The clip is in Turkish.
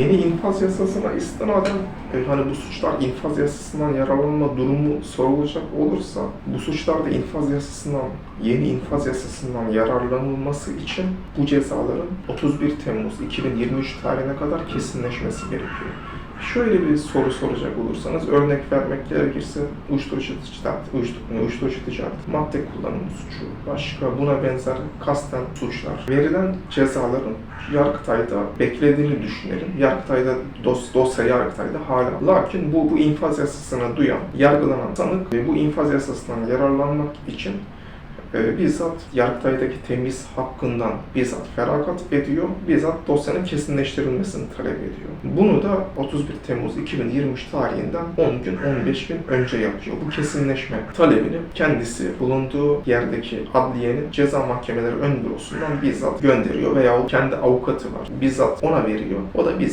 Yeni infaz yasasına istinaden e, hani bu suçlar infaz yasasından yararlanma durumu sorulacak olursa bu suçlarda infaz yasasından yeni infaz yasasından yararlanılması için bu cezaların 31 Temmuz 2023 tarihine kadar kesinleşmesi gerekiyor. Şöyle bir soru soracak olursanız, örnek vermek gerekirse uyuşturucu ticaret, uyuşturucu, ticaret, madde kullanımı suçu, başka buna benzer kasten suçlar. Verilen cezaların Yargıtay'da beklediğini düşünelim. Yargıtay'da dos, dosya Yargıtay'da hala. Lakin bu, bu infaz yasasını duyan, yargılanan sanık ve bu infaz yasasından yararlanmak için e, bizzat Yargıtay'daki temiz hakkından bizzat feragat ediyor, bizzat dosyanın kesinleştirilmesini talep ediyor. Bunu da 31 Temmuz 2023 tarihinden 10 gün, 15 gün önce yapıyor. Bu kesinleşme talebini kendisi bulunduğu yerdeki adliyenin ceza mahkemeleri ön bürosundan bizzat gönderiyor veya kendi avukatı var. Bizzat ona veriyor. O da bizzat